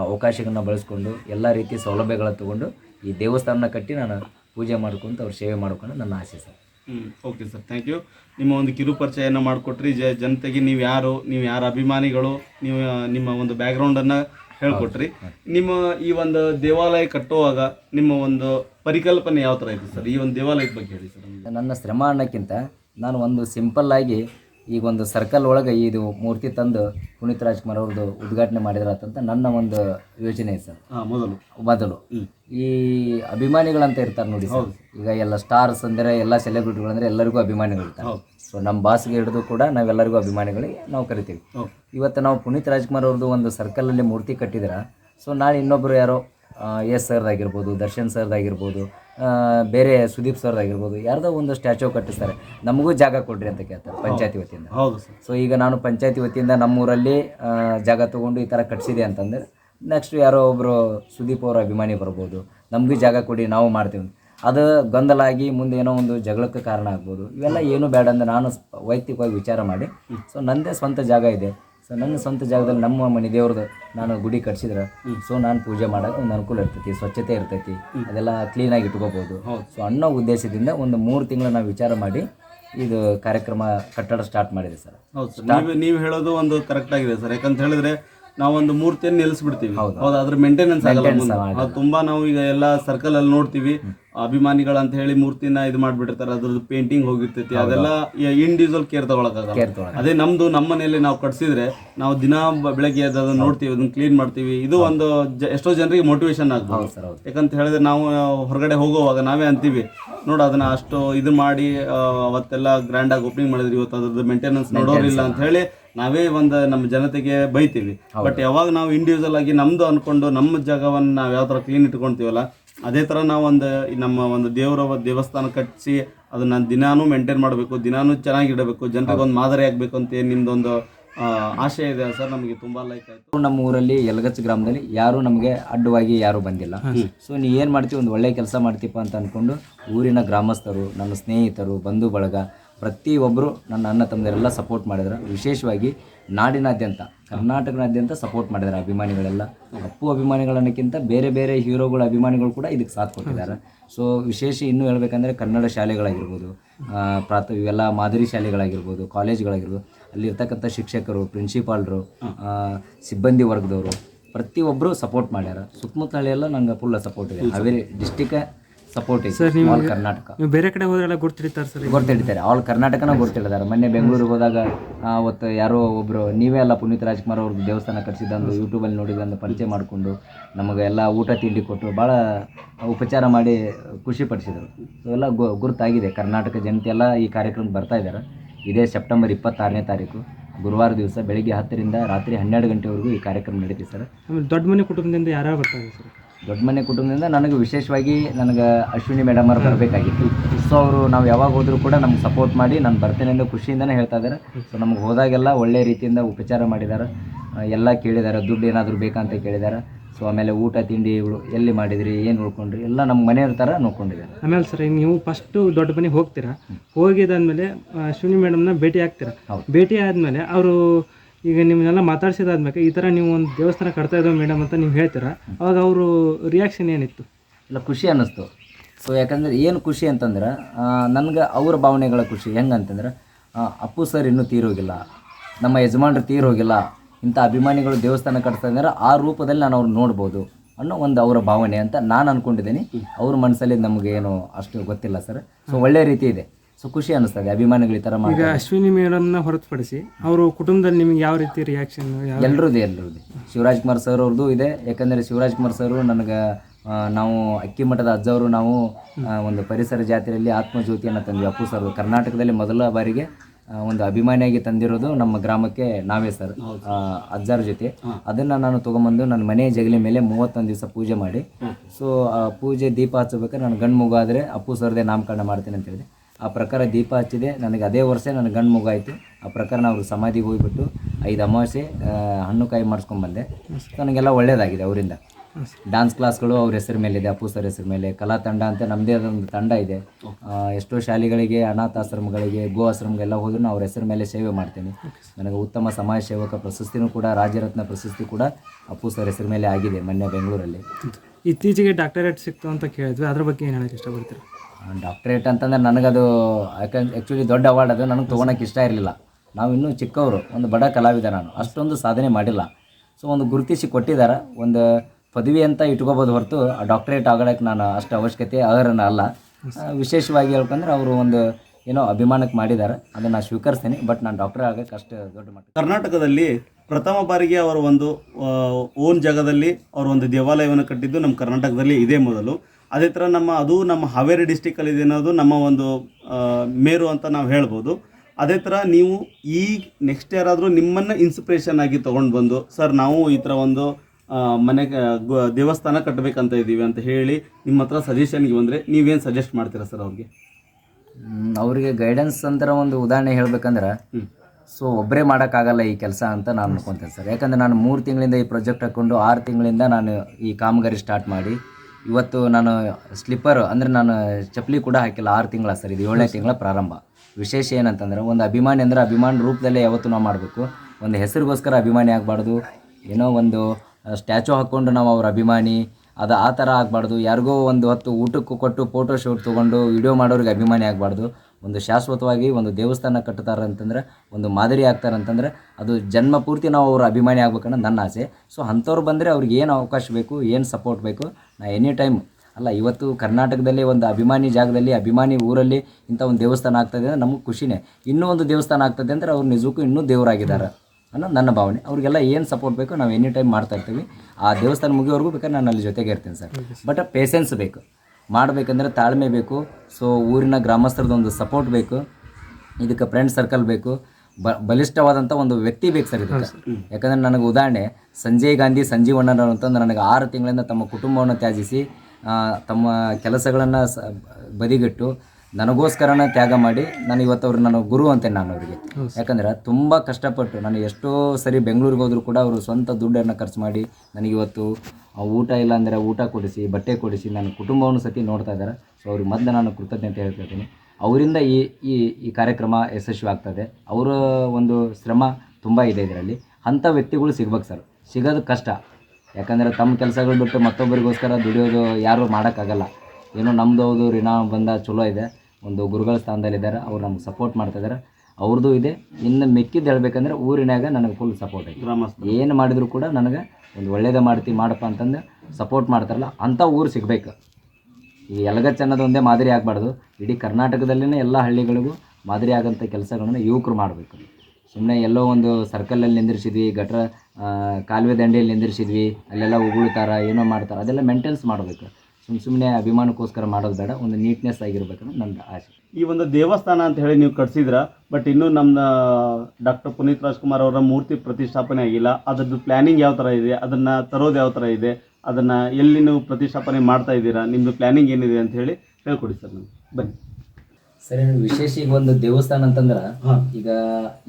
B: ಅವಕಾಶಗಳನ್ನ ಬಳಸ್ಕೊಂಡು ಎಲ್ಲ ರೀತಿಯ ಸೌಲಭ್ಯಗಳನ್ನ ತೊಗೊಂಡು ಈ ದೇವಸ್ಥಾನನ ಕಟ್ಟಿ ನಾನು ಪೂಜೆ ಮಾಡ್ಕೊಂತ ಅವ್ರ ಸೇವೆ ಮಾಡ್ಕೊಂಡು ನನ್ನ ಆಸೆ ಸರ್.
A: ಹ್ಞೂ ಓಕೆ ಸರ್ ಥ್ಯಾಂಕ್ ಯು ನಿಮ್ಮ ಒಂದು ಕಿರು ಪರಿಚಯನ ಮಾಡಿಕೊಟ್ರಿ ಜ ಜನತೆಗೆ ನೀವು ಯಾರು ನೀವು ಯಾರ ಅಭಿಮಾನಿಗಳು ನೀವು ನಿಮ್ಮ ಒಂದು ಬ್ಯಾಕ್ಗ್ರೌಂಡನ್ನು ಹೇಳ್ಕೊಟ್ರಿ. ನಿಮ್ಮ ಈ ಒಂದು ದೇವಾಲಯ ಕಟ್ಟುವಾಗ ನಿಮ್ಮ ಒಂದು ಪರಿಕಲ್ಪನೆ ಯಾವ ಥರ ಇತ್ತು ಸರ್ ಈ ಒಂದು ದೇವಾಲಯದ ಬಗ್ಗೆ ಹೇಳಿ ಸರ್
B: ನನ್ನ ಶ್ರಮ ಅನ್ನೋಕ್ಕಿಂತ ನಾನು ಒಂದು ಸಿಂಪಲ್ ಆಗಿ ಈಗ ಒಂದು ಸರ್ಕಲ್ ಒಳಗೆ ಇದು ಮೂರ್ತಿ ತಂದು ಪುನೀತ್ ರಾಜ್ಕುಮಾರ್ ಅವ್ರದ್ದು ಉದ್ಘಾಟನೆ ಮಾಡಿದ್ರಂತ ನನ್ನ ಒಂದು ಯೋಚನೆ ಸರ್.
A: ಮೊದಲು.
B: ಮೊದಲು. ಈ ಅಭಿಮಾನಿಗಳಂತ ಇರ್ತಾರೆ ನೋಡಿ ಸರ್. ಈಗ ಎಲ್ಲ ಸ್ಟಾರ್ಸ್ ಅಂದರೆ ಎಲ್ಲ ಸೆಲೆಬ್ರಿಟಿಗಳು ಅಂದರೆ ಎಲ್ಲರಿಗೂ ಅಭಿಮಾನಿಗಳು ಇರ್ತಾರೆ. ಸೊ ನಮ್ಮ ಬಾಸ್ಗೆ ಹಿಡಿದು ಕೂಡ ನಾವೆಲ್ಲರಿಗೂ ಅಭಿಮಾನಿಗಳಿಗೆ ನಾವು ಕರಿತೀವಿ. ಇವತ್ತು ನಾವು ಪುನೀತ್ ರಾಜ್ಕುಮಾರ್ ಅವ್ರದ್ದು ಒಂದು ಸರ್ಕಲಲ್ಲಿ ಮೂರ್ತಿ ಕಟ್ಟಿದ್ರೆ ಸೊ ನಾಳೆ ಇನ್ನೊಬ್ಬರು ಯಾರೋ ಎಸ್ ಸರ್ದಾಗಿರ್ಬೋದು ದರ್ಶನ್ ಸರ್ದಾಗಿರ್ಬೋದು ಬೇರೆ ಸುದೀಪ್ ಸರ್ ಆಗಿರ್ಬೋದು ಯಾರ್ದೋ ಒಂದು ಸ್ಟ್ಯಾಚು ಕಟ್ಟಿಸ್ತಾರೆ. ನಮಗೂ ಜಾಗ ಕೊಡ್ರಿ ಅಂತ ಕೇಳ್ತಾರೆ ಪಂಚಾಯತಿ ವತಿಯಿಂದ.
A: ಹೌದು ಸರ್
B: ಸೊ ಈಗ ನಾನು ಪಂಚಾಯತಿ ವತಿಯಿಂದ ನಮ್ಮೂರಲ್ಲಿ ಜಾಗ ತೊಗೊಂಡು ಈ ಥರ ಕಟ್ಸಿದೆ ಅಂತಂದರೆ ನೆಕ್ಸ್ಟ್ ಯಾರೋ ಒಬ್ಬರು ಸುದೀಪ್ ಅವರ ಅಭಿಮಾನಿ ಬರ್ಬೋದು. ನಮಗೂ ಜಾಗ ಕೊಡಿ ನಾವು ಮಾಡ್ತೀವಿ. ಅದು ಗೊಂದಲ ಆಗಿ ಮುಂದೆ ಏನೋ ಒಂದು ಜಗಳಕ್ಕೆ ಕಾರಣ ಆಗ್ಬೋದು. ಇವೆಲ್ಲ ಏನೂ ಬೇಡ ಅಂದರೆ ನಾನು ವೈಯಕ್ತಿಕವಾಗಿ ವಿಚಾರ ಮಾಡಿ. ಸೊ ನನ್ನದೇ ಸ್ವಂತ ಜಾಗ ಇದೆ. ಸೊ ನನ್ನ ಸ್ವಂತ ಜಾಗದಲ್ಲಿ ನಮ್ಮ ಮನೆ ದೇವ್ರದ್ದು ನಾನು ಗುಡಿ ಕಟ್ಸಿದ್ರೆ ಸೊ ನಾನು ಪೂಜೆ ಮಾಡೋಕೆ ಒಂದು ಅನುಕೂಲ ಇರ್ತೈತಿ ಸ್ವಚ್ಛತೆ ಇರ್ತೈತಿ ಅದೆಲ್ಲ ಕ್ಲೀನಾಗಿ ಇಟ್ಕೋಬೋದು. ಸೊ ಅನ್ನೋ ಉದ್ದೇಶದಿಂದ ಒಂದು ಮೂರು ತಿಂಗಳು ನಾವು ವಿಚಾರ ಮಾಡಿ ಇದು ಕಾರ್ಯಕ್ರಮ ಕಟ್ಟಡ ಸ್ಟಾರ್ಟ್ ಮಾಡಿದೆ ಸರ್.
A: ಹೌದು ಸರ್. ನೀವು ನೀವು ಹೇಳೋದು ಒಂದು ಕರೆಕ್ಟ್ ಆಗಿದೆ ಸರ್. ಯಾಕಂತ ಹೇಳಿದ್ರೆ ನಾವು ಒಂದು ಮೂರ್ತಿಯನ್ನು ನಿಲ್ಲಿಸ್ಬಿಡ್ತೀವಿ ಹೌದು. ಅದ್ರ ಮೇಂಟೆನೆನ್ಸ್ ಆಗಲ್ಲ ಮುಂದೆ. ಅದು ತುಂಬಾ ನಾವು ಈಗ ಎಲ್ಲ ಸರ್ಕಲ್ ಅಲ್ಲಿ ನೋಡ್ತೀವಿ. ಅಭಿಮಾನಿಗಳು ಅಂತ ಹೇಳಿ ಮೂರ್ತಿನ ಇದು ಮಾಡ್ಬಿಟ್ಟಿರ್ತಾರೆ ಅದ್ರದ್ದು ಪೇಂಟಿಂಗ್ ಹೋಗಿರ್ತೈತಿ ಅದೆಲ್ಲ ಇಂಡಿವಿಜುವಲ್ ಕೇರ್ ತಗೊಳಕ್ಕಾಗಲ್ಲ ಅದೇ. ನಮ್ದು ನಮ್ಮ ಮನೆಯಲ್ಲಿ ನಾವು ಕಟ್ಸಿದ್ರೆ ನಾವು ದಿನ ಬೆಳಗ್ಗೆ ಅದನ್ನ ನೋಡ್ತೀವಿ ಅದನ್ನ ಕ್ಲೀನ್ ಮಾಡ್ತೀವಿ. ಇದು ಒಂದು ಎಷ್ಟೋ ಜನರಿಗೆ ಮೋಟಿವೇಶನ್ ಆಗ್ಬೋದು. ಯಾಕಂತ ಹೇಳಿದ್ರೆ ನಾವು ಹೊರಗಡೆ ಹೋಗುವಾಗ ನಾವೇ ಅಂತೀವಿ ನೋಡ ಅದನ್ನ ಅಷ್ಟು ಇದು ಮಾಡಿ ಅವತ್ತೆಲ್ಲ ಗ್ರ್ಯಾಂಡ್ ಆಗಿ ಓಪನಿಂಗ್ ಮಾಡಿದ್ರಿ ಇವತ್ತು ಅದ್ರದ್ದು ಮೇಂಟೆನೆನ್ಸ್ ನೋಡೋರಿಲ್ಲ ಅಂತ ಹೇಳಿ ನಾವೇ ಒಂದು ನಮ್ಮ ಜನತೆಗೆ ಬೈತೀವಿ. ಬಟ್ ಯಾವಾಗ ನಾವು ಇಂಡಿವಿಜುವಲ್ ಆಗಿ ನಮ್ದು ಅನ್ಕೊಂಡು ನಮ್ಮ ಜಾಗವನ್ನು ನಾವು ಯಾವ ಥರ ಕ್ಲೀನ್ ಇಟ್ಕೊಂತೀವಲ್ಲ ಅದೇ ಥರ ನಾವು ಒಂದು ನಮ್ಮ ಒಂದು ದೇವರ ದೇವಸ್ಥಾನ ಕಟ್ಟಿಸಿ ಅದನ್ನು ದಿನಾನೂ ಮೇಂಟೈನ್ ಮಾಡಬೇಕು ದಿನಾನೂ ಚೆನ್ನಾಗಿಡಬೇಕು ಜನರಿಗೆ ಒಂದು ಮಾದರಿ ಆಗಬೇಕು ಅಂತ ನಿಮ್ಮದೊಂದು ಆಶಯ ಇದೆ ಸರ್ ನಮಗೆ? ತುಂಬಾ ಲೈಕ್ ಆಯ್ತು.
B: ನಮ್ಮ ಊರಲ್ಲಿ ಯಲಗಚ್ಚ ಗ್ರಾಮದಲ್ಲಿ ಯಾರು ನಮಗೆ ಅಡ್ಡವಾಗಿ ಯಾರು ಬಂದಿಲ್ಲ. ಸೊ ನೀ ಏನು ಮಾಡ್ತೀವಿ ಒಂದು ಒಳ್ಳೆ ಕೆಲಸ ಮಾಡ್ತೀಪ ಅಂತ ಅಂದ್ಕೊಂಡು ಊರಿನ ಗ್ರಾಮಸ್ಥರು ನನ್ನ ಸ್ನೇಹಿತರು ಬಂಧು ಬಳಗ ಪ್ರತಿಯೊಬ್ಬರು ನನ್ನ ಅಣ್ಣ ತಮ್ಮದರೆಲ್ಲ ಸಪೋರ್ಟ್ ಮಾಡಿದ್ರು. ವಿಶೇಷವಾಗಿ ನಾಡಿನಾದ್ಯಂತ ಕರ್ನಾಟಕನಾದ್ಯಂತ ಸಪೋರ್ಟ್ ಮಾಡಿದ್ದಾರೆ ಅಭಿಮಾನಿಗಳೆಲ್ಲ. ಅಪ್ಪು ಅಭಿಮಾನಿಗಳನ್ನಕ್ಕಿಂತ ಬೇರೆ ಬೇರೆ ಹೀರೋಗಳ ಅಭಿಮಾನಿಗಳು ಕೂಡ ಇದಕ್ಕೆ ಸಾಥ್ ಕೊಟ್ಟಿದ್ದಾರೆ. ಸೊ ವಿಶೇಷ ಇನ್ನೂ ಹೇಳಬೇಕಂದ್ರೆ ಕನ್ನಡ ಶಾಲೆಗಳಾಗಿರ್ಬೋದು ಪ್ರಾಥ ಇವೆಲ್ಲ ಮಾದರಿ ಶಾಲೆಗಳಾಗಿರ್ಬೋದು, ಕಾಲೇಜ್ಗಳಾಗಿರ್ಬೋದು. ಅಲ್ಲಿರ್ತಕ್ಕಂಥ ಶಿಕ್ಷಕರು ಪ್ರಿನ್ಸಿಪಾಲ್ರು ಸಿಬ್ಬಂದಿ ವರ್ಗದವರು ಪ್ರತಿಯೊಬ್ಬರು ಸಪೋರ್ಟ್ ಮಾಡ್ಯಾರ. ಸುತ್ತಮುತ್ತ ಹಳ್ಳಿಯೆಲ್ಲ ನಂಗೆ ಫುಲ್ಲ ಸಪೋರ್ಟ್ ಇದೆ. ಹಾವೇರಿ ಡಿಸ್ಟಿಕ್ ಸಪೋರ್ಟ್ ಇದೆ ಆಲ್ ಕರ್ನಾಟಕ
C: ನೀವು ಬೇರೆ ಕಡೆ ಹೋದ್ರೆಲ್ಲ ಗುರ್ತಿಡ್ತಾರೆ ಸರ್
B: ಗೊತ್ತಿಡ್ತಾರೆ ಆಲ್ ಕರ್ನಾಟಕನ ಗೊತ್ತಿಡ್ತಾರೆ ಮೊನ್ನೆ ಬೆಂಗಳೂರಿಗೆ ಹೋದಾಗ ಆ, ಅವತ್ತು ಯಾರೋ ಒಬ್ರು ನೀವೇ ಅಲ್ಲ ಪುನೀತ್ ರಾಜ್ಕುಮಾರ್ ಅವ್ರದ್ದು ದೇವಸ್ಥಾನ ಕಟ್ಸಿದ್ದಂದು ಯೂಟ್ಯೂಬಲ್ಲಿ ನೋಡಿದಂದು ಪರಿಚಯ ಮಾಡಿಕೊಂಡು ನಮಗೆ ಎಲ್ಲ ಊಟ ತಿಂಡಿ ಕೊಟ್ಟು ಭಾಳ ಉಪಚಾರ ಮಾಡಿ ಖುಷಿ ಪಡಿಸಿದರು. ಎಲ್ಲ ಗು ಗುರುತಾಗಿದೆ. ಕರ್ನಾಟಕ ಜನತೆ ಎಲ್ಲ ಈ ಕಾರ್ಯಕ್ರಮಕ್ಕೆ ಬರ್ತಾ ಇದ್ದಾರೆ. ಇದೇ ಸೆಪ್ಟೆಂಬರ್ ಇಪ್ಪತ್ತಾರನೇ ತಾರೀಕು ಗುರುವಾರ ದಿವಸ ಬೆಳಿಗ್ಗೆ ಹತ್ತರಿಂದ ರಾತ್ರಿ ಹನ್ನೆರಡು ಗಂಟೆವರೆಗೂ ಈ ಕಾರ್ಯಕ್ರಮ ನಡೀತೀವಿ ಸರ್
C: ಆಮೇಲೆ ದೊಡ್ಡ ಮನೆ ಕುಟುಂಬದಿಂದ ಯಾರ್ಯಾರು ಬರ್ತಾರೆ ಸರ್
B: ದೊಡ್ಡ ಮನೆ ಕುಟುಂಬದಿಂದ ನನಗೆ ವಿಶೇಷವಾಗಿ ನನಗೆ ಅಶ್ವಿನಿ ಮೇಡಮ್ ಅವ್ರು ಬರಬೇಕಾಗಿತ್ತು. ಸೊ ಅವರು ನಾವು ಯಾವಾಗ ಹೋದರೂ ಕೂಡ ನಮ್ಗೆ ಸಪೋರ್ಟ್ ಮಾಡಿ ನಾನು ಬರ್ತೇನೆ ಅಂದರೆ ಖುಷಿಯಿಂದನೇ ಹೇಳ್ತಾ ಇದ್ದಾರೆ ಸೊ ನಮ್ಗೆ ಹೋದಾಗೆಲ್ಲ ಒಳ್ಳೆ ರೀತಿಯಿಂದ ಉಪಚಾರ ಮಾಡಿದ್ದಾರೆ ಎಲ್ಲ ಕೇಳಿದ್ದಾರೆ ದುಡ್ಡು ಏನಾದರೂ ಬೇಕಂತ ಕೇಳಿದ್ದಾರೆ ಸೊ ಆಮೇಲೆ ಊಟ ತಿಂಡಿ ಎಲ್ಲಿ ಮಾಡಿದ್ರಿ ಏನು ಉಳ್ಕೊಂಡ್ರಿ ಎಲ್ಲ ನಮ್ಮ ಮನೆಯವ್ರ ಥರ ನೋಡ್ಕೊಂಡಿದ್ದಾರೆ.
C: ಆಮೇಲೆ ಸರ್ ನೀವು ಫಸ್ಟು ದೊಡ್ಡ ಮನೆಗೆ ಹೋಗ್ತೀರಾ? ಹೋಗಿದಾದ್ಮೇಲೆ ಅಶ್ವಿನಿ ಮೇಡಮ್ನ ಭೇಟಿ ಆಗ್ತೀರಾ. ಭೇಟಿ ಆದಮೇಲೆ ಅವರು ಈಗ ನಿಮ್ಮನ್ನೆಲ್ಲ ಮಾತಾಡ್ಸಿದಾದ್ಮೇಲೆ ಈ ಥರ ನೀವು ಒಂದು ದೇವಸ್ಥಾನ ಕಟ್ತಾ ಇದ್ದಾವೆ ಮೇಡಮ್ ಅಂತ ನೀವು ಹೇಳ್ತೀರಾ? ಅವಾಗ ಅವರು ರಿಯಾಕ್ಷನ್ ಏನಿತ್ತು?
B: ಇಲ್ಲ, ಖುಷಿ ಅನ್ನಿಸ್ತು. ಸೊ ಯಾಕಂದ್ರೆ ಏನು ಖುಷಿ ಅಂತಂದ್ರೆ ನನಗೆ ಅವ್ರ ಭಾವನೆಗಳ ಖುಷಿ. ಹೆಂಗಂತಂದ್ರೆ ಅಪ್ಪು ಸರ್ ಇನ್ನೂ ತೀರೋಗಿಲ್ಲ. ನಮ್ಮ ಯಜಮಾನ್ರು ತೀರೋಗಿಲ್ಲ. ಇಂಥ ಅಭಿಮಾನಿಗಳು ದೇವಸ್ಥಾನ ಕಟ್ತಾ ಇದ್ದಾರೆ. ಆ ರೂಪದಲ್ಲಿ ನಾನು ಅವ್ರನ್ನ ನೋಡ್ಬೋದು ಅನ್ನೋ ಒಂದು ಅವರ ಭಾವನೆ ಅಂತ ನಾನು ಅಂದ್ಕೊಂಡಿದ್ದೀನಿ ಅವ್ರ ಮನಸ್ಸಲ್ಲಿ ನಮಗೇನು ಅಷ್ಟು ಗೊತ್ತಿಲ್ಲ ಸರ್. ಸೊ ಒಳ್ಳೆಯ ರೀತಿ ಇದೆ. ಸೊ ಖುಷಿ ಅನಿಸ್ತದೆ ಅಭಿಮಾನಿಗಳು ಈ ಥರ
C: ಈಗ
B: ಮಾಡಿ
C: ಅಶ್ವಿನಿ ಮೇಡಮ್ನ ಹೊರತುಪಡಿಸಿ ಅವರು ಕುಟುಂಬದಲ್ಲಿ ನಿಮಗೆ ಯಾವ ರೀತಿ ರಿಯಾಕ್ಷನ್ ಯಾವ
B: ಎಲ್ಲರದ್ದು ಎಲ್ಲರದ್ದು ಶಿವರಾಜ್ ಕುಮಾರ್ ಸರ್ ಅವ್ರದ್ದು ಇದೆ ಯಾಕಂದರೆ ಶಿವರಾಜ್ ಕುಮಾರ್ ಸರ್ ನನಗೆ ಆ, ನಾವು ಅಕ್ಕಿ ಮಠದ ಅಜ್ಜವರು ನಾವು ಆ, ಒಂದು ಪರಿಸರ ಜಾತ್ರೆಯಲ್ಲಿ ಆತ್ಮಜ್ಯೋತಿಯನ್ನು ತಂದ್ವಿ. ಅಪ್ಪು ಸರ್ ಕರ್ನಾಟಕದಲ್ಲಿ ಮೊದಲ ಬಾರಿಗೆ ಆ, ಒಂದು ಅಭಿಮಾನಿಯಾಗಿ ತಂದಿರೋದು ನಮ್ಮ ಗ್ರಾಮಕ್ಕೆ ನಾವೇ ಸರ್ ಅಜ್ಜಾರ ಅಜ್ಜರ ಜೊತೆ. ಅದನ್ನು ನಾನು ತೊಗೊಂಬಂದು ನನ್ನ ಮನೆ ಜಗಲಿ ಮೇಲೆ ಮೂವತ್ತೊಂದು ದಿವಸ ಪೂಜೆ ಮಾಡಿ. ಸೊ ಆ ಪೂಜೆ ದೀಪ ಹಚ್ಚಬೇಕಾದ್ರೆ ನಾನು ಗಂಡು ಮಗು ಆದರೆ ಅಪ್ಪು ಸರ್ದೇ ನಾಮಕರಣ ಮಾಡ್ತೀನಿ ಅಂತ ಹೇಳಿದೆ. ಆ ಪ್ರಕಾರ ದೀಪ ಹಚ್ಚಿದೆ. ನನಗೆ ಅದೇ ವರ್ಷ ನನ್ನ ಗಂಡು ಮಗು ಆಯಿತು. ಆ ಪ್ರಕಾರ ನಾವು ಸಮಾಧಿಗೆ ಹೋಗ್ಬಿಟ್ಟು ಐದು ಅಮಾವಾಸ್ಯೆ ಹಣ್ಣು ಕಾಯಿ ಮಾಡಿಸ್ಕೊಂಡ್ಬಂದೆ ನನಗೆಲ್ಲ ಒಳ್ಳೆಯದಾಗಿದೆ ಅವರಿಂದ. ಡ್ಯಾನ್ಸ್ ಕ್ಲಾಸ್ಗಳು ಅವ್ರ ಹೆಸರು ಮೇಲಿದೆ ಅಪ್ಪು ಸರ್ ಹೆಸರು ಮೇಲೆ. ಕಲಾ ತಂಡ ಅಂತ ನಮ್ಮದೇ ಆದ ಒಂದು ತಂಡ ಇದೆ. ಎಷ್ಟೋ ಶಾಲೆಗಳಿಗೆ ಅನಾಥಾಶ್ರಮಗಳಿಗೆ ಗೋ ಆಶ್ರಮಗೆಲ್ಲ ಹೋದ್ರೂ ಅವ್ರ ಹೆಸರು ಮೇಲೆ ಸೇವೆ ಮಾಡ್ತೀನಿ. ನನಗೆ ಉತ್ತಮ ಸಮಾಜ ಸೇವಕ ಪ್ರಶಸ್ತಿನೂ ಕೂಡ ರಾಜ್ಯರತ್ನ ಪ್ರಶಸ್ತಿ ಕೂಡ ಅಪ್ಪು ಸರ್ ಹೆಸರು ಮೇಲೆ ಆಗಿದೆ ಮೊನ್ನೆ ಬೆಂಗಳೂರಲ್ಲಿ.
C: ಇತ್ತೀಚೆಗೆ ಡಾಕ್ಟರೇಟ್ ಸಿಕ್ತು ಅಂತ ಕೇಳಿದ್ವಿ. ಅದ್ರ ಬಗ್ಗೆ ಏನು ಹೇಳಕ್ಕೆ ಇಷ್ಟಪಡ್ತೀರಿ?
B: ಡಾಕ್ಟ್ರೇಟ್ ಅಂತಂದ್ರೆ ನನಗದು ಯಾಕಂದ್ರೆ ಆ್ಯಕ್ಚುಲಿ ದೊಡ್ಡ ಅವಾರ್ಡ್ ಅದು. ನನಗೆ ತೊಗೊಳಕ್ಕೆ ಇಷ್ಟ ಇರಲಿಲ್ಲ. ನಾವು ಇನ್ನೂ ಚಿಕ್ಕವರು ಒಂದು ಬಡ ಕಲಾವಿದ ನಾನು. ಅಷ್ಟೊಂದು ಸಾಧನೆ ಮಾಡಿಲ್ಲ. ಸೊ ಒಂದು ಗುರುತಿಸಿ ಕೊಟ್ಟಿದ್ದಾರೆ ಒಂದು ಪದವಿ ಅಂತ ಇಟ್ಕೋಬೋದು ಹೊರತು ಆ ಡಾಕ್ಟ್ರೇಟ್ ಆಗೋಕ್ಕೆ ನಾನು ಅಷ್ಟು ಅವಶ್ಯಕತೆ ಅರ್ಹನ ಅಲ್ಲ. ವಿಶೇಷವಾಗಿ ಹೇಳ್ಕೊಂಡ್ರೆ ಅವರು ಒಂದು ಏನೋ ಅಭಿಮಾನಕ್ಕೆ ಮಾಡಿದ್ದಾರೆ ಅದನ್ನು ನಾನು ಸ್ವೀಕರಿಸ್ತೀನಿ. ಬಟ್ ನಾನು ಡಾಕ್ಟರ್ ಆಗೋಕ್ಕೆ ಅಷ್ಟು ದೊಡ್ಡ ಮಟ್ಟ
D: ಕರ್ನಾಟಕದಲ್ಲಿ ಪ್ರಥಮ ಬಾರಿಗೆ ಅವರು ಒಂದು ಓನ್ ಜಾಗದಲ್ಲಿ ಅವರು ಒಂದು ದೇವಾಲಯವನ್ನು ಕಟ್ಟಿದ್ದು ನಮ್ಮ ಕರ್ನಾಟಕದಲ್ಲಿ ಇದೇ ಮೊದಲು. ಅದೇ ಥರ ನಮ್ಮ ಅದು ನಮ್ಮ ಹಾವೇರಿ ಡಿಸ್ಟಿಕಲ್ಲಿ ಇದೆ ಅನ್ನೋದು ನಮ್ಮ ಒಂದು ಮೇರು ಅಂತ ನಾವು ಹೇಳ್ಬೋದು. ಅದೇ ಥರ ನೀವು ಈ ನೆಕ್ಸ್ಟ್ ಯಾರಾದರೂ ನಿಮ್ಮನ್ನು ಇನ್ಸ್ಪಿರೇಷನ್ ಆಗಿ ತೊಗೊಂಡು ಬಂದು ಸರ್ ನಾವು ಈ ಥರ ಒಂದು ಮನೆ ದೇವಸ್ಥಾನ ಕಟ್ಟಬೇಕಂತ ಇದ್ದೀವಿ ಅಂತ ಹೇಳಿ ನಿಮ್ಮ ಹತ್ರ ಸಜೆಷನ್ಗೆ ಬಂದರೆ ನೀವೇನು ಸಜೆಸ್ಟ್ ಮಾಡ್ತೀರಾ ಸರ್ ಅವ್ರಿಗೆ?
B: ಅವರಿಗೆ ಗೈಡೆನ್ಸ್ ಅಂತ ಒಂದು ಉದಾಹರಣೆ ಹೇಳ್ಬೇಕಂದ್ರೆ. ಸೊ ಒಬ್ಬರೇ ಮಾಡೋಕ್ಕಾಗಲ್ಲ ಈ ಕೆಲಸ ಅಂತ ನಾನು ಅನ್ಕೊತೇನೆ ಸರ್. ಯಾಕಂದ್ರೆ ನಾನು ಮೂರು ತಿಂಗಳಿಂದ ಈ ಪ್ರಾಜೆಕ್ಟ್ ಹಾಕ್ಕೊಂಡು ಆರು ತಿಂಗಳಿಂದ ನಾನು ಈ ಕಾಮಗಾರಿ ಸ್ಟಾರ್ಟ್ ಮಾಡಿ, ಇವತ್ತು ನಾನು ಸ್ಲಿಪ್ಪರ್ ಅಂದರೆ ನಾನು ಚಪ್ಪಲಿ ಕೂಡ ಹಾಕಿಲ್ಲ ಆರು ತಿಂಗಳ ಸರ್. ಇದು ಏಳನೇ ತಿಂಗಳ ಪ್ರಾರಂಭ. ವಿಶೇಷ ಏನಂತಂದ್ರೆ ಒಂದು ಅಭಿಮಾನಿ ಅಂದರೆ ಅಭಿಮಾನ ರೂಪದಲ್ಲೇ ಯಾವತ್ತೂ ನಾವು ಮಾಡಬೇಕು. ಒಂದು ಹೆಸರಿಗೋಸ್ಕರ ಅಭಿಮಾನಿ ಆಗಬಾರ್ದು. ಏನೋ ಒಂದು ಸ್ಟ್ಯಾಚು ಹಾಕ್ಕೊಂಡು ನಾವು ಅವ್ರ ಅಭಿಮಾನಿ, ಅದು ಆ ಥರ ಆಗಬಾರ್ದು. ಯಾರಿಗೋ ಒಂದು ಹೊತ್ತು ಊಟಕ್ಕೂ ಕೊಟ್ಟು ಫೋಟೋ ಶೂಟ್ ತೊಗೊಂಡು ವಿಡಿಯೋ ಮಾಡೋರಿಗೆ ಅಭಿಮಾನಿ ಆಗಬಾರ್ದು. ಒಂದು ಶಾಶ್ವತವಾಗಿ ಒಂದು ದೇವಸ್ಥಾನ ಕಟ್ಟುತ್ತಾರೆ ಅಂತಂದ್ರೆ ಒಂದು ಮಾದರಿ ಆಗ್ತಾರೆ ಅಂತಂದ್ರೆ ಅದು ಜನ್ಮ ಪೂರ್ತಿ ನಾವು ಅವ್ರ ಅಭಿಮಾನಿ ಆಗ್ಬೇಕನ್ನೋ ನನ್ನ ಆಸೆ. ಸೊ ಅಂಥವ್ರು ಬಂದರೆ ಅವ್ರಿಗೆ ಏನು ಅವಕಾಶ ಬೇಕು ಏನು ಸಪೋರ್ಟ್ ಬೇಕು ನಾ ಎನಿ ಟೈಮ್ ಅಲ್ಲ ಇವತ್ತು ಕರ್ನಾಟಕದಲ್ಲಿ ಒಂದು ಅಭಿಮಾನಿ ಜಾಗದಲ್ಲಿ ಅಭಿಮಾನಿ ಊರಲ್ಲಿ ಇಂಥ ಒಂದು ದೇವಸ್ಥಾನ ಆಗ್ತದೆ ಅಂದ್ರೆ ನಮಗೆ ಖುಷಿನೇ. ಇನ್ನೂ ಒಂದು ದೇವಸ್ಥಾನ ಆಗ್ತದೆ ಅಂದ್ರೆ ಅವ್ರು ನಿಜಕ್ಕೂ ಇನ್ನೂ ದೇವರಾಗಿದ್ದಾರೆ ಅನ್ನೋ ನನ್ನ ಭಾವನೆ. ಅವರಿಗೆಲ್ಲ ಏನು ಸಪೋರ್ಟ್ ಬೇಕು ನಾವು ಎನಿ ಟೈಮ್ ಮಾಡ್ತಾ ಇರ್ತೀವಿ. ಆ ದೇವಸ್ಥಾನ ಮುಗಿಯೋವರೆಗೂ ಬೇಕಾದ್ರೆ ನಾನು ಅಲ್ಲಿ ಜೊತೆಗೆ ಇರ್ತೀನಿ ಸರ್. ಬಟ್ ಪೇಷನ್ಸ್ ಬೇಕು. ಮಾಡಬೇಕಂದ್ರೆ ತಾಳ್ಮೆ ಬೇಕು. ಸೊ ಊರಿನ ಗ್ರಾಮಸ್ಥರದೊಂದು ಸಪೋರ್ಟ್ ಬೇಕು. ಇದಕ್ಕೆ ಫ್ರೆಂಡ್ ಸರ್ಕಲ್ ಬೇಕು. ಬ ಬಲಿಷ್ಠವಾದಂಥ ಒಂದು ವ್ಯಕ್ತಿ ಬೇಕು ಸರ್ ಇದಕ್ಕೆ. ಯಾಕಂದರೆ ನನಗೆ ಉದಾಹರಣೆ ಸಂಜಯ್ ಗಾಂಧಿ ಸಂಜೀವಣ್ಣನವರು ಅಂತಂದ್ರೆ ನನಗೆ ಆರು ತಿಂಗಳಿಂದ ತಮ್ಮ ಕುಟುಂಬವನ್ನು ತ್ಯಾಜಿಸಿ ತಮ್ಮ ಕೆಲಸಗಳನ್ನು ಸ ಬದಿಗಿಟ್ಟು ನನಗೋಸ್ಕರನ ತ್ಯಾಗ ಮಾಡಿ ನಾನು ಇವತ್ತು ಅವ್ರು ನಾನು ಗುರು ಅಂತೇನೆ ನಾನು ಅವರಿಗೆ. ಯಾಕಂದ್ರೆ ತುಂಬ ಕಷ್ಟಪಟ್ಟು ನಾನು ಎಷ್ಟೋ ಸರಿ ಬೆಂಗಳೂರಿಗೆ ಹೋದರೂ ಕೂಡ ಅವರು ಸ್ವಂತ ದುಡ್ಡನ್ನು ಖರ್ಚು ಮಾಡಿ ನನಗೆ ಇವತ್ತು ಊಟ ಇಲ್ಲ ಅಂದರೆ ಊಟ ಕೊಡಿಸಿ ಬಟ್ಟೆ ಕೊಡಿಸಿ ನನ್ನ ಕುಟುಂಬವನ್ನು ಸತಿ ನೋಡ್ತಾ ಇದ್ದಾರೆ. ಸೊ ಅವ್ರಿಗೆ ಮೊದಲು ನಾನು ಕೃತಜ್ಞತೆ ಹೇಳ್ತಿದ್ದೀನಿ ಅವರಿಂದ ಈ ಈ ಈ ಕಾರ್ಯಕ್ರಮ ಯಶಸ್ವಿ ಆಗ್ತದೆ ಅವರ ಒಂದು ಶ್ರಮ ತುಂಬ ಇದೆ ಇದರಲ್ಲಿ. ಅಂಥ ವ್ಯಕ್ತಿಗಳು ಸಿಗ್ಬೇಕು ಸರ್. ಸಿಗೋದು ಕಷ್ಟ. ಯಾಕಂದರೆ ತಮ್ಮ ಕೆಲಸಗಳು ಬಿಟ್ಟು ಮತ್ತೊಬ್ಬರಿಗೋಸ್ಕರ ದುಡಿಯೋದು ಯಾರೂ ಮಾಡೋಕ್ಕಾಗಲ್ಲ. ಏನೋ ನಮ್ಮದು ಹೌದು ರಿನಾ ಬಂದ ಚಲೋ ಇದೆ. ಒಂದು ಗುರುಗಳ ಸ್ಥಾನದಲ್ಲಿದ್ದಾರೆ ಅವ್ರು ನಮ್ಗೆ ಸಪೋರ್ಟ್ ಮಾಡ್ತಿದ್ದಾರೆ ಅವ್ರದ್ದು ಇದೆ. ಇನ್ನು ಮೆಕ್ಕಿದ್ದು ಹೇಳ್ಬೇಕಂದ್ರೆ ಊರಿನಾಗ ನನಗೆ ಫುಲ್ ಸಪೋರ್ಟ್ ಐತೆ
D: ಗ್ರಾಮಸ್ಥರು.
B: ಏನು ಮಾಡಿದ್ರು ಕೂಡ ನನಗೆ ಒಂದು ಒಳ್ಳೇದೇ ಮಾಡ್ತಿ ಮಾಡಪ್ಪ ಅಂತಂದು ಸಪೋರ್ಟ್ ಮಾಡ್ತಾರಲ್ಲ ಅಂಥ ಊರು ಸಿಗಬೇಕು. ಈ ಯಲಗಚ್ಚ ಅನ್ನೋದು ಒಂದೇ ಮಾದರಿ ಆಗಬಾರ್ದು. ಇಡೀ ಕರ್ನಾಟಕದಲ್ಲಿನೇ ಎಲ್ಲ ಹಳ್ಳಿಗಳಿಗೂ ಮಾದರಿ ಆಗೋಂಥ ಕೆಲಸಗಳನ್ನು ಯುವಕರು ಮಾಡಬೇಕು. ಸುಮ್ಮನೆ ಎಲ್ಲೋ ಒಂದು ಸರ್ಕಲಲ್ಲಿ ನಿಂದಿರ್ಸಿದ್ವಿ ಗಟ್ರ ಕಾಲುವೆ ದಂಡೆಯಲ್ಲಿ ನಿಂದಿರ್ಸಿದ್ವಿ ಅಲ್ಲೆಲ್ಲ ಉಗುಳ್ತಾರ ಏನೋ ಮಾಡ್ತಾರೆ ಅದೆಲ್ಲ ಮೇಂಟೆನ್ಸ್ ಮಾಡಬೇಕು. ಸುಮ್ಮ ಸುಮ್ಮನೆ ಅಭಿಮಾನಕ್ಕೋಸ್ಕರ ಮಾಡೋದು ಬೇಡ ಒಂದು ನೀಟ್ನೆಸ್ ಆಗಿರ್ಬೇಕನ್ನೋ ನನ್ನ ಆಸೆ.
D: ಈ ಒಂದು ದೇವಸ್ಥಾನ ಅಂತ ಹೇಳಿ ನೀವು ಕಟ್ಸಿದ್ರ ಬಟ್ ಇನ್ನೂ ನಮ್ಮ ಡಾಕ್ಟರ್ ಪುನೀತ್ ರಾಜ್ಕುಮಾರ್ ಅವರ ಮೂರ್ತಿ ಪ್ರತಿಷ್ಠಾಪನೆ ಆಗಿಲ್ಲ. ಅದ್ರದ್ದು ಪ್ಲಾನಿಂಗ್ ಯಾವ ಥರ ಇದೆ ಅದನ್ನ ತರೋದು ಯಾವ ಥರ ಇದೆ ಅದನ್ನ ಎಲ್ಲಿ ನೀವು ಪ್ರತಿಷ್ಠಾಪನೆ ಮಾಡ್ತಾ ಇದ್ದೀರಾ ನಿಮ್ಮದು ಪ್ಲಾನಿಂಗ್ ಏನಿದೆ ಅಂತ ಹೇಳಿ ಹೇಳ್ಕೊಡಿ ಸರ್ ನಮ್ಗೆ. ಬನ್ನಿ.
B: ಸರಿ ವಿಶೇಷ ಈಗ ಒಂದು ದೇವಸ್ಥಾನ ಅಂತಂದ್ರೆ ಈಗ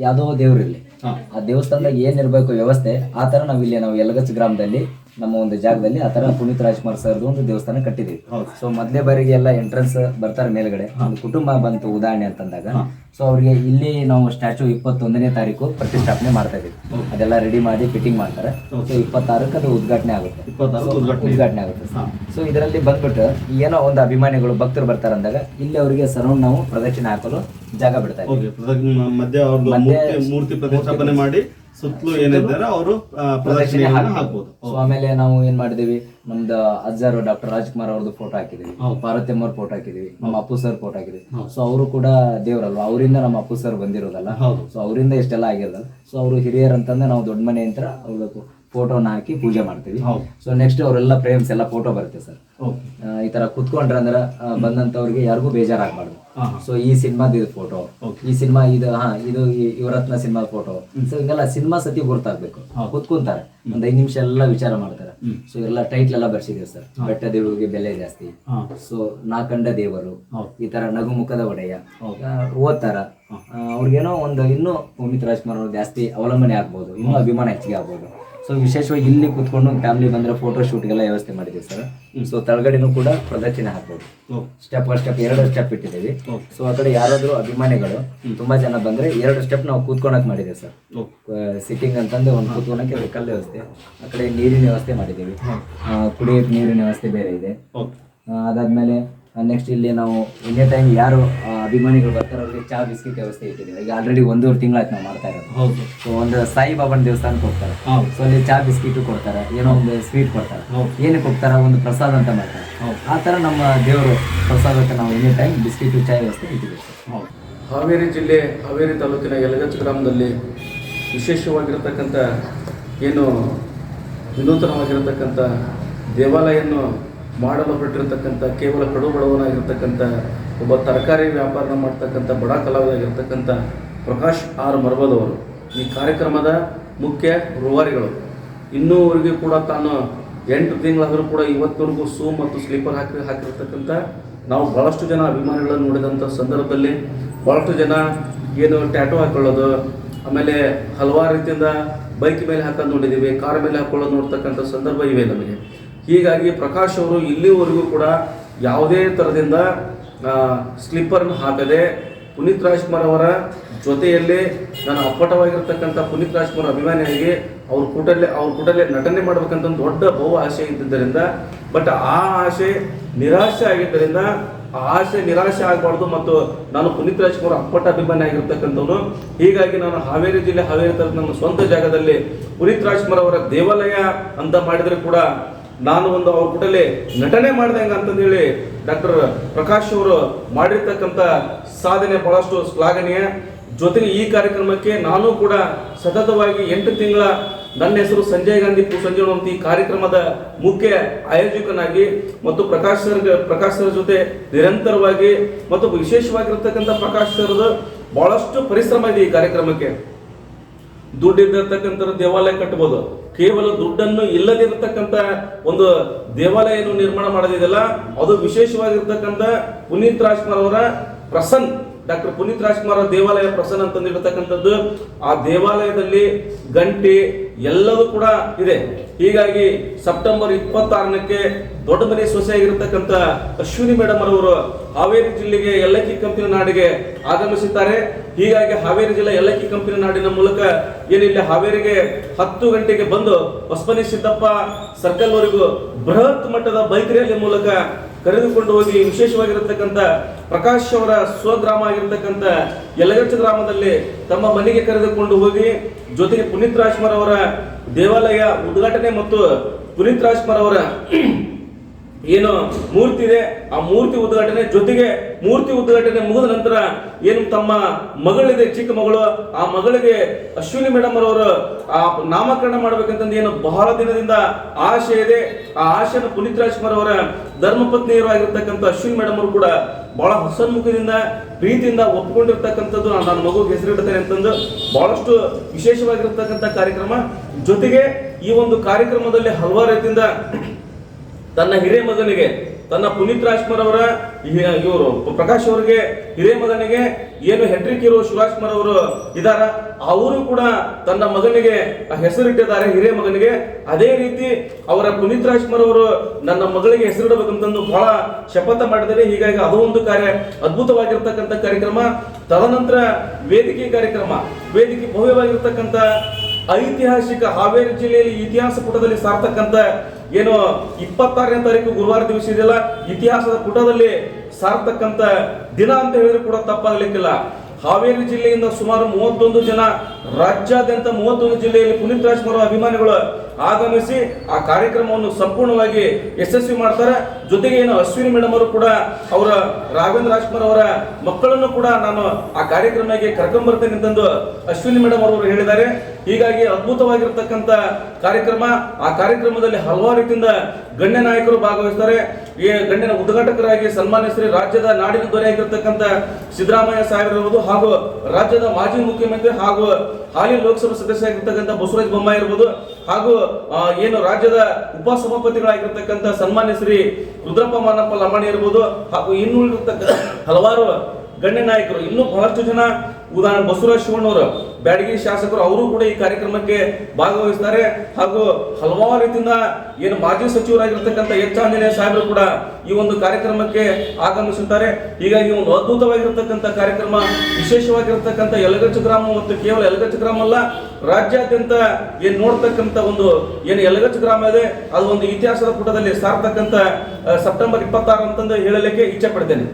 B: ಯಾವುದೋ ದೇವ್ರಿರ್ಲಿ. ಆ ದೇವಸ್ಥಾನದಾಗ ಏನಿರಬೇಕು ವ್ಯವಸ್ಥೆ ಆ ಥರ ನಾವು ಇಲ್ಲಿ ನಾವು ಯಲಗಚ್ ಗ್ರಾಮದಲ್ಲಿ ನಮ್ಮ ಒಂದು ಜಾಗದಲ್ಲಿ ಆ ತರ ಪುನೀತ್ ರಾಜ್ಕುಮಾರ್ ಸರ್ ಒಂದು ದೇವಸ್ಥಾನ ಕಟ್ಟಿದ್ವಿ ಸೊ ಮೊದಲೇ ಬಾರಿಗೆ ಎಲ್ಲ ಎಂಟ್ರೆನ್ಸ್ ಬರ್ತಾರೆ ಮೇಲ್ಗಡೆ. ಒಂದು ಕುಟುಂಬ ಬಂತು ಉದಾಹರಣೆ ಅಂತಂದಾಗ. ಸೊ ಅವ್ರಿಗೆ ಇಲ್ಲಿ ನಾವು ಸ್ಟ್ಯಾಚು ಇಪ್ಪತ್ತೊಂದನೇ ತಾರೀಕು ಪ್ರತಿಷ್ಠಾಪನೆ ಮಾಡ್ತಾ ಇದೀವಿ ಅದೆಲ್ಲ ರೆಡಿ ಮಾಡಿ ಫಿಟ್ಟಿಂಗ್ ಮಾಡ್ತಾರೆ. ಸೊ ಇಪ್ಪತ್ತಾರಕ್ಕೆ ಅದು ಉದ್ಘಾಟನೆ ಆಗುತ್ತೆ.
D: ಉದ್ಘಾಟನೆ.
B: ಆಗುತ್ತೆ. ಸೊ ಇದರಲ್ಲಿ ಬಂದ್ಬಿಟ್ಟು ಏನೋ ಒಂದು ಅಭಿಮಾನಿಗಳು ಭಕ್ತರು ಬರ್ತಾರೆ ಅಂದಾಗ ಇಲ್ಲಿ ಅವರಿಗೆ ಸರೌಂಡ್ ನಾವು ಪ್ರದಕ್ಷಿಣೆ ಹಾಕಲು ಜಾಗ ಬಿಡ್ತಾ ಇದ್ದೀವಿ.
D: ಮೂರ್ತಿ ಪ್ರತಿಷ್ಠಾಪನೆ ಮಾಡಿ ಸುತ್ತಲೂ ಏನಿದ್ದಾರೆ ಅವರು ಪ್ರದರ್ಶನ ಹಾಕ್ಬೋದು.
B: ಸೊ ಆಮೇಲೆ ನಾವು ಏನ್ ಮಾಡಿದೀವಿ ನಮ್ದು ಅಜ್ಜಾರು ಡಾಕ್ಟರ್ ರಾಜ್ಕುಮಾರ್ ಅವ್ರದ್ದು ಫೋಟೋ ಹಾಕಿದೀವಿ ಪಾರ್ವತಿಯಮ್ಮ ಅವ್ರ ಫೋಟೋ ಹಾಕಿದೀವಿ ನಮ್ಮ ಅಪ್ಪು ಸರ್ ಫೋಟೋ ಹಾಕಿದೀವಿ ಸೊ ಅವರು ಕೂಡ ದೇವರಲ್ವಾ? ಅವರಿಂದ ನಮ್ಮ ಅಪ್ಪು ಸರ್ ಬಂದಿರೋದಲ್ಲ. ಸೊ ಅವರಿಂದ ಇಷ್ಟೆಲ್ಲ ಆಗಿರೋದಲ್ಲ? ಸೊ ಅವರು ಹಿರಿಯರ್ ಅಂತಂದ್ರೆ ನಾವು ದೊಡ್ಡ ಮನೆ ಅಂತ ಅವ್ರದ್ದು ಫೋಟೋನ ಹಾಕಿ ಪೂಜೆ ಮಾಡ್ತೀವಿ. ಸೊ ನೆಕ್ಸ್ಟ್ ಅವರೆಲ್ಲ ಫ್ರೇಮ್ಸ್ ಎಲ್ಲ ಫೋಟೋ ಬರುತ್ತೆ ಸರ್ ಈ ತರ ಕುತ್ಕೊಂಡ್ರೆ ಅಂದ್ರೆ ಬಂದಂತವ್ರಿಗೆ ಯಾರಿಗೂ ಬೇಜಾರಾಗಬಾರ್ದು. ಸೊ ಈ ಸಿನಿಮಾದ ಇದು ಫೋಟೋ. ಈ ಸಿನಿಮಾ ಇದು ಹಾ ಇದು ಇವರತ್ನ ಯುವರತ್ನ ಸಿನಿಮಾ ಫೋಟೋ ಸೊ ಹಿಂಗೆಲ್ಲ ಸಿನಿಮಾ ಸತಿ ಗುರ್ತಾಗ್ಬೇಕು. ಕುತ್ಕೊಂತಾರೆ. ಒಂದ್ ಐದ್ ನಿಮಿಷ ಎಲ್ಲ ವಿಚಾರ ಮಾಡ್ತಾರೆ. ಸೊ ಎಲ್ಲ ಟೈಟ್ಲ್ ಎಲ್ಲ ಬರ್ಸಿದೀವಿ ಸರ್. ಬೆಟ್ಟ ದೇವರಿಗೆ ಬೆಲೆ ಜಾಸ್ತಿ. ಸೊ ನಾ ಕಂಡ
D: ದೇವರು.
B: ಈ ತರ ನಗು ಮುಖದ ಒಡೆಯ. ಓದ್ತಾರ ಅವ್ರಿಗೇನೋ ಒಂದು ಇನ್ನೂ ಪುನೀತ್ ರಾಜ್ಕುಮಾರ್ ಅವ್ರು ಜಾಸ್ತಿ ಅವಲಂಬನೆ ಆಗ್ಬೋದು. ಇನ್ನೂ ಅಭಿಮಾನ ಹೆಚ್ಚಿಗೆ ಆಗ್ಬೋದು. ಸೊ ವಿಶೇಷವಾಗಿ ಇಲ್ಲಿ ಕುತ್ಕೊಂಡು ಫ್ಯಾಮಿಲಿ ಬಂದ್ರೆ ಫೋಟೋ ಶೂಟ್ಗೆಲ್ಲ ವ್ಯವಸ್ಥೆ ಮಾಡಿದ್ದೀವಿ ಸರ್ ಸೊ ತಳಗಡೆನೂ ಕೂಡ ಪ್ರದರ್ಶನ ಹಾಕ್ಬೋದು. ಸ್ಟೆಪ್ ಬೈ ಸ್ಟೆಪ್ ಎರಡು ಸ್ಟೆಪ್ ಇಟ್ಟಿದ್ದೀವಿ. ಸೊ ಆ ಕಡೆ ಯಾರಾದರೂ ಅಭಿಮಾನಿಗಳು ತುಂಬಾ ಜನ ಬಂದ್ರೆ ಎರಡು ಸ್ಟೆಪ್ ನಾವು ಕೂತ್ಕೊಳಕ್ ಮಾಡಿದ್ದೀವಿ ಸರ್ ಸಿಟ್ಟಿಂಗ್ ಅಂತಂದು ಒಂದು ಕೂತ್ಕೊಳಕ್ಕೆ ವ್ಯವಸ್ಥೆ ಆ ಕಡೆ ನೀರಿನ ವ್ಯವಸ್ಥೆ ಮಾಡಿದ್ದೀವಿ. ಕುಡಿಯೋಕೆ ನೀರಿನ ವ್ಯವಸ್ಥೆ ಬೇರೆ ಇದೆ. ಅದಾದ್ಮೇಲೆ ನೆಕ್ಸ್ಟ್ ಇಲ್ಲಿ ನಾವು ಎನಿ ಟೈಮ್ ಯಾರು ಆ, ಅಭಿಮಾನಿಗಳು ಬರ್ತಾರೆ ಅವ್ರಿಗೆ ಚಾ ಬಿಸ್ಕಿಟ್ ವ್ಯವಸ್ಥೆ ಇಟ್ಟಿದ್ದೀವಿ. ಈಗ ಆಲ್ರೆಡಿ ಒಂದೂವರೆ ತಿಂಗಳಾಯ್ತು ನಾವು ಮಾಡ್ತಾ ಇರೋದು.
D: ಹೌದು.
B: ಸೊ ಒಂದು ಸಾಯಿಬಾಬನ ದೇವಸ್ಥಾನಕ್ಕೆ ಹೋಗ್ತಾರೆ.
D: ಹೌದು.
B: ಸೊ ಅಲ್ಲಿ ಚಾ ಬಿಸ್ಕಿಟ್ ಕೊಡ್ತಾರೆ ಏನೋ ಒಂದು ಸ್ವೀಟ್ ಕೊಡ್ತಾರೆ.
D: ಹೌದು.
B: ಏನಕ್ಕೆ ಹೋಗ್ತಾರೆ? ಒಂದು ಪ್ರಸಾದ ಅಂತ ಮಾಡ್ತಾರೆ.
D: ಹೌದು.
B: ಆ ಥರ ನಮ್ಮ ದೇವರು ಪ್ರಸಾದಕ್ಕೆ ನಾವು ಎನಿ ಟೈಮ್ ಬಿಸ್ಕಿಟ್ ಚಾಯ್ ವ್ಯವಸ್ಥೆ ಇಟ್ಟಿದ್ದೀವಿ.
D: ಹೌದು.
A: ಹಾವೇರಿ ಜಿಲ್ಲೆ ಹಾವೇರಿ ತಾಲೂಕಿನ ಯಲಗಚ್ಚ ಗ್ರಾಮದಲ್ಲಿ ವಿಶೇಷವಾಗಿರತಕ್ಕಂಥ ಏನು ವಿನೂತನವಾಗಿರತಕ್ಕಂಥ ದೇವಾಲಯವನ್ನು ಮಾಡಲು ಹೊರಟಿರತಕ್ಕಂಥ ಕೇವಲ ಕಡು ಬಡವನಾಗಿರ್ತಕ್ಕಂಥ ಒಬ್ಬ ತರಕಾರಿ ವ್ಯಾಪಾರ ಮಾಡ್ತಕ್ಕಂಥ ಬಡ ಕಲಾವಿದಾಗಿರ್ತಕ್ಕಂಥ ಪ್ರಕಾಶ್ ಆರ್ ಮರ್ಬದವರು ಈ ಕಾರ್ಯಕ್ರಮದ ಮುಖ್ಯ ರೂವಾರಿಗಳು. ಇನ್ನೂವರೆಗೂ ಕೂಡ ತಾನು ಎಂಟು ತಿಂಗಳಾದರೂ ಕೂಡ ಇವತ್ತವರೆಗೂ ಸೂ ಮತ್ತು ಸ್ಲೀಪರ್ ಹಾಕಿ ಹಾಕಿರ್ತಕ್ಕಂಥ ನಾವು ಭಾಳಷ್ಟು ಜನ ಅಭಿಮಾನಿಗಳನ್ನು ನೋಡಿದಂಥ ಸಂದರ್ಭದಲ್ಲಿ ಭಾಳಷ್ಟು ಜನ ಏನು ಟ್ಯಾಟೋ ಹಾಕೊಳ್ಳೋದು, ಆಮೇಲೆ ಹಲವಾರು ರೀತಿಯಿಂದ ಬೈಕ್ ಮೇಲೆ ಹಾಕೋದು ನೋಡಿದ್ದೀವಿ ಕಾರ್ ಮೇಲೆ ಹಾಕೊಳ್ಳೋದು ನೋಡ್ತಕ್ಕಂಥ ಸಂದರ್ಭ ಇವೆ ನಮಗೆ. ಹೀಗಾಗಿ ಪ್ರಕಾಶ್ ಅವರು ಇಲ್ಲಿವರೆಗೂ ಕೂಡ ಯಾವುದೇ ಥರದಿಂದ ಸ್ಲಿಪ್ಪರ್ನ ಹಾಕದೆ ಪುನೀತ್ ರಾಜ್ಕುಮಾರ್ ಅವರ ಜೊತೆಯಲ್ಲಿ ನಾನು ಅಪ್ಪಟವಾಗಿರ್ತಕ್ಕಂಥ ಪುನೀತ್ ರಾಜ್ಕುಮಾರ್ ಅಭಿಮಾನಿಯಾಗಿ ಅವ್ರ ಕೂಟಲ್ಲೇ ಅವ್ರ ಕೂಟಲ್ಲೇ ನಟನೆ ಮಾಡಬೇಕಂತ ಒಂದು ದೊಡ್ಡ ಬಹು ಆಸೆ ಇದ್ದಿದ್ದರಿಂದ, ಬಟ್ ಆ ಆಸೆ ನಿರಾಶೆ ಆಗಿದ್ದರಿಂದ, ಆ ಆಸೆ ನಿರಾಶೆ ಆಗಬಾರ್ದು ಮತ್ತು ನಾನು ಪುನೀತ್ ರಾಜ್ಕುಮಾರ್ ಅಪ್ಪಟ ಅಭಿಮಾನಿ ಆಗಿರ್ತಕ್ಕಂಥವನು. ಹೀಗಾಗಿ ನಾನು ಹಾವೇರಿ ಜಿಲ್ಲೆ, ಹಾವೇರಿ ತರ ನನ್ನ ಸ್ವಂತ ಜಾಗದಲ್ಲಿ ಪುನೀತ್ ರಾಜ್ಕುಮಾರ್ ಅವರ ದೇವಾಲಯ ಅಂತ ಮಾಡಿದರೆ ಕೂಡ ನಾನು ಒಂದು ಅವ್ರ ಕೂಡಲೇ ನಟನೆ ಮಾಡ್ದಂಗ ಅಂತಂದೇಳಿ ಡಾಕ್ಟರ್ ಪ್ರಕಾಶ್ ಅವರು ಮಾಡಿರ್ತಕ್ಕಂಥ ಸಾಧನೆ ಬಹಳಷ್ಟು ಶ್ಲಾಘನೀಯ. ಜೊತೆಗೆ ಈ ಕಾರ್ಯಕ್ರಮಕ್ಕೆ ನಾನು ಕೂಡ ಸತತವಾಗಿ ಎಂಟು ತಿಂಗಳ ನನ್ನ ಹೆಸರು ಸಂಜಯ್ ಗಾಂಧಿ ಸಂಜಯ್ ಈ ಕಾರ್ಯಕ್ರಮದ ಮುಖ್ಯ ಆಯೋಜಕನಾಗಿ ಮತ್ತು ಪ್ರಕಾಶ್ ಸರ್ ಪ್ರಕಾಶ್ ಸರ್ ಜೊತೆ ನಿರಂತರವಾಗಿ ಮತ್ತು ವಿಶೇಷವಾಗಿರ್ತಕ್ಕಂಥ ಪ್ರಕಾಶ್ ಸರ್ದು ಬಹಳಷ್ಟು ಪರಿಶ್ರಮ ಇದೆ ಈ ಕಾರ್ಯಕ್ರಮಕ್ಕೆ. ದುಡ್ಡಿರ್ತಕ್ಕಂಥ ದೇವಾಲಯ ಕಟ್ಟಬಹುದು ಕೇವಲ ದುಡ್ಡನ್ನು ಇಲ್ಲದಿರತಕ್ಕಂಥ ಒಂದು ದೇವಾಲಯವನ್ನು ನಿರ್ಮಾಣ ಮಾಡೋದಿದೆಯಲ್ಲ, ಅದು ವಿಶೇಷವಾಗಿರ್ತಕ್ಕಂಥ ಪುನೀತ್ ರಾಜ್ಕುಮಾರ್ ಅವರ ಪ್ರಸನ್, ಡಾಕ್ಟರ್ ಪುನೀತ್ ರಾಜ್ಕುಮಾರ್ ದೇವಾಲಯ ಪ್ರಸನ್ ಅಂತಂದಿರತಕ್ಕಂಥದ್ದು, ಆ ದೇವಾಲಯದಲ್ಲಿ ಗಂಟೆ ಎಲ್ಲವೂ ಕೂಡ ಇದೆ. ಹೀಗಾಗಿ ಸೆಪ್ಟೆಂಬರ್ ಇಪ್ಪತ್ತಾರನಕ್ಕೆ ದೊಡ್ಡ ಮನೆ ಸೊಸೆಯಾಗಿರ್ತಕ್ಕಂಥ ಅಶ್ವಿನಿ ಮೇಡಮ್ ಅವರು ಹಾವೇರಿ ಜಿಲ್ಲೆಗೆ ಎಲ್ಲಕ್ಕಿ ಕಂಪನಿ ನಾಡಿಗೆ ಆಗಮಿಸಿದ್ದಾರೆ. ಹೀಗಾಗಿ ಹಾವೇರಿ ಜಿಲ್ಲೆ ಎಲ್ಲಕ್ಕಿ ಕಂಪನಿ ನಾಡಿನ ಮೂಲಕ ಏನಿಲ್ಲ ಹಾವೇರಿಗೆ ಹತ್ತು ಗಂಟೆಗೆ ಬಂದು ಹೊಸಮನಿ ಸಿದ್ದಪ್ಪ ಸರ್ಕಲ್ ವರೆಗೂ ಬೃಹತ್ ಮಟ್ಟದ ಬೈಕ್ ರ್ಯಾಲಿ ಮೂಲಕ ಕರೆದುಕೊಂಡು ಹೋಗಿ ವಿಶೇಷವಾಗಿರತಕ್ಕಂಥ ಪ್ರಕಾಶ್ ಅವರ ಸ್ವಗ್ರಾಮ ಆಗಿರತಕ್ಕಂಥ ಯಲಗಚ್ಚ ಗ್ರಾಮದಲ್ಲಿ ತಮ್ಮ ಮನೆಗೆ ಕರೆದುಕೊಂಡು ಹೋಗಿ, ಜೊತೆಗೆ ಪುನೀತ್ ರಾಜ್ಕುಮಾರ್ ಅವರ ದೇವಾಲಯ ಉದ್ಘಾಟನೆ ಮತ್ತು ಪುನೀತ್ ರಾಜ್ಕುಮಾರ್ ಅವರ ಏನು ಮೂರ್ತಿ ಇದೆ, ಆ ಮೂರ್ತಿ ಉದ್ಘಾಟನೆ ಜೊತೆಗೆ ಮೂರ್ತಿ ಉದ್ಘಾಟನೆ ಮುಗಿದ ನಂತರ ಏನು ತಮ್ಮ ಮಗಳಿದೆ, ಚಿಕ್ಕ ಮಗಳು, ಆ ಮಗಳಿಗೆ ಅಶ್ವಿನಿ ಮೇಡಮ್ ಅವರು ಆ ನಾಮಕರಣ ಮಾಡ್ಬೇಕಂತಂದು ಏನು ಬಹಳ ದಿನದಿಂದ ಆಶೆ ಇದೆ. ಆ ಆಶೆಯನ್ನು ಪುನೀತ್ ರಾಜ್ಕುಮಾರ್ ಅವರ ಧರ್ಮಪತ್ನಿಯರು ಆಗಿರ್ತಕ್ಕಂಥ ಅಶ್ವಿನಿ ಮೇಡಮ್ ಅವರು ಕೂಡ ಬಹಳ ಹಸನ್ಮುಖದಿಂದ, ಪ್ರೀತಿಯಿಂದ ಒಪ್ಪಿಕೊಂಡಿರ್ತಕ್ಕಂಥದ್ದು ನಾನು ನನ್ನ ಮಗುಗೆ ಹೆಸರಿಡ್ತೇನೆ ಅಂತಂದು ಬಹಳಷ್ಟು ವಿಶೇಷವಾಗಿರ್ತಕ್ಕಂಥ ಕಾರ್ಯಕ್ರಮ. ಜೊತೆಗೆ ಈ ಒಂದು ಕಾರ್ಯಕ್ರಮದಲ್ಲಿ ಹಲವಾರು ರೀತಿಯಿಂದ ತನ್ನ ಹಿರಿಯ ಮಗನಿಗೆ ತನ್ನ ಪುನೀತ್ ರಾಜ್ಕುಮಾರ್ ಅವರ ಇವರು, ಪ್ರಕಾಶ್ ಅವರಿಗೆ ಹಿರಿಯ ಮಗನಿಗೆ ಏನು ಹೆಟ್ರಿಕ್ ಇರೋ ಶಿವರಾಜ್ಕುಮಾರ್ ಅವರು ಇದಾರ, ಅವರು ಕೂಡ ತನ್ನ ಮಗನಿಗೆ ಹೆಸರಿಟ್ಟಿದ್ದಾರೆ ಹಿರಿಯ ಮಗನಿಗೆ ಅದೇ ರೀತಿ ಅವರ ಪುನೀತ್ ರಾಜ್ಕುಮಾರ್ ಅವರು ನನ್ನ ಮಗಳಿಗೆ ಹೆಸರಿಡಬೇಕಂತಂದು ಬಹಳ ಶಪಥ ಮಾಡಿದ್ದಾರೆ. ಹೀಗಾಗಿ ಅದು ಒಂದು ಕಾರ್ಯ, ಅದ್ಭುತವಾಗಿರ್ತಕ್ಕಂಥ ಕಾರ್ಯಕ್ರಮ. ತದನಂತರ ವೇದಿಕೆ ಕಾರ್ಯಕ್ರಮ, ವೇದಿಕೆ ಭವ್ಯವಾಗಿರ್ತಕ್ಕಂಥ ಐತಿಹಾಸಿಕ ಹಾವೇರಿ ಜಿಲ್ಲೆಯಲ್ಲಿ ಇತಿಹಾಸ ಪುಟದಲ್ಲಿ ಸಾರ್ತಕ್ಕಂಥ ಏನು ಇಪ್ಪತ್ತಾರನೇ ತಾರೀಕು ಗುರುವಾರ ದಿವಸ ಇದೆಯಲ್ಲ? ಇತಿಹಾಸದ ಪುಟದಲ್ಲಿ ಸಾರ್ತಕ್ಕಂಥ ದಿನ ಅಂತ ಹೇಳಿದ್ರು ಕೂಡ ತಪ್ಪಾಗಲಿಕ್ಕಿಲ್ಲ. ಹಾವೇರಿ ಜಿಲ್ಲೆಯಿಂದ ಸುಮಾರು ಮೂವತ್ತೊಂದು ಜನ, ರಾಜ್ಯಾದ್ಯಂತ ಮೂವತ್ತೊಂದು ಜಿಲ್ಲೆಯಲ್ಲಿ ಪುನೀತ್ ರಾಜ್ಕುಮಾರ್ ಅಭಿಮಾನಿಗಳು ಆಗಮಿಸಿ ಆ ಕಾರ್ಯಕ್ರಮವನ್ನು ಸಂಪೂರ್ಣವಾಗಿ ಯಶಸ್ವಿ ಮಾಡ್ತಾರೆ. ಜೊತೆಗೆ ಏನು ಅಶ್ವಿನಿ ಮೇಡಮ್ ಅವರು ಕೂಡ ಅವರ, ರಾಘವೇಂದ್ರ ರಾಜ್ಕುಮಾರ್ ಅವರ ಮಕ್ಕಳನ್ನು ಕೂಡ ನಾನು ಆ ಕಾರ್ಯಕ್ರಮಕ್ಕೆ ಕರ್ಕೊಂಡ್ಬರ್ತೇನೆ ಅಂತಂದು ಅಶ್ವಿನಿ ಮೇಡಮ್ ಅವರು ಹೇಳಿದ್ದಾರೆ. ಹೀಗಾಗಿ ಅದ್ಭುತವಾಗಿರ್ತಕ್ಕಂಥ ಕಾರ್ಯಕ್ರಮ. ಆ ಕಾರ್ಯಕ್ರಮದಲ್ಲಿ ಹಲವಾರು ರೀತಿಯಿಂದ ಗಣ್ಯ ನಾಯಕರು ಭಾಗವಹಿಸ್ತಾರೆ. ಈ ಗಣ್ಯನ ಉದ್ಘಾಟಕರಾಗಿ ಸನ್ಮಾನ್ಯ ಶ್ರೀ ರಾಜ್ಯದ ನಾಡಿನ ದೊರೆಯಾಗಿರ್ತಕ್ಕಂಥ ಸಿದ್ದರಾಮಯ್ಯ ಸಾಹೇಬರಿರ್ಬೋದು ಹಾಗೂ ರಾಜ್ಯದ ಮಾಜಿ ಮುಖ್ಯಮಂತ್ರಿ ಹಾಗೂ ಹಾಲಿ ಲೋಕಸಭಾ ಸದಸ್ಯರಾಗಿರ್ತಕ್ಕಂಥ ಬಸವರಾಜ ಬೊಮ್ಮಾಯಿ ಇರ್ಬೋದು. ಹಾಗೂ ಏನು ರಾಜ್ಯದ ಉಪಸಭಾಪತಿಗಳಾಗಿರ್ತಕ್ಕಂಥ ಸನ್ಮಾನ್ಯ ಶ್ರೀ ರುದ್ರಪ್ಪ ಮಾನಪ್ಪ ಲಮಾಣಿ ಇರ್ಬೋದು, ಹಾಗೂ ಇನ್ನುಳಿರ್ತಕ್ಕಂಥ ಹಲವಾರು ಗಣ್ಯ ನಾಯಕರು, ಇನ್ನೂ ಬಹಳಷ್ಟು ಜನ ಉದಾಹರಣೆ ಬಸವರಾಜ ಶಿವಣ್ಣವರು. ಬ್ಯಾಡಗಿ ಶಾಸಕರು ಅವರು ಕೂಡ ಈ ಕಾರ್ಯಕ್ರಮಕ್ಕೆ ಭಾಗವಹಿಸ್ತಾರೆ. ಹಾಗೂ ಹಲವಾರು ರೀತಿಯಿಂದ ಏನು ಮಾಜಿ ಸಚಿವರಾಗಿರ್ತಕ್ಕಂಥ ಎಚ್ ಆಂಜನೇಯ ಸಾಹೇಬರು ಕೂಡ ಈ ಒಂದು ಕಾರ್ಯಕ್ರಮಕ್ಕೆ ಆಗಮಿಸುತ್ತಾರೆ. ಹೀಗಾಗಿ ಒಂದು ಅದ್ಭುತವಾಗಿರ್ತಕ್ಕಂಥ ಕಾರ್ಯಕ್ರಮ, ವಿಶೇಷವಾಗಿರ್ತಕ್ಕಂಥ ಯಲಗಚ್ಚು ಗ್ರಾಮ ಮತ್ತು ಕೇವಲ ಯಲಗಚ್ಚು ಗ್ರಾಮ ಅಲ್ಲ, ರಾಜ್ಯಾದ್ಯಂತ ಏನು ನೋಡ್ತಕ್ಕಂಥ ಒಂದು ಏನು ಯಲಗಚ್ಚು ಗ್ರಾಮ ಇದೆ, ಅದು ಒಂದು ಇತಿಹಾಸದ ಪುಟದಲ್ಲಿ ಸಾರ್ತಕ್ಕಂಥ ಸೆಪ್ಟೆಂಬರ್ ಇಪ್ಪತ್ತಾರು ಅಂತಂದು ಹೇಳಲಿಕ್ಕೆ ಇಚ್ಛೆ ಪಡ್ತೇನೆ.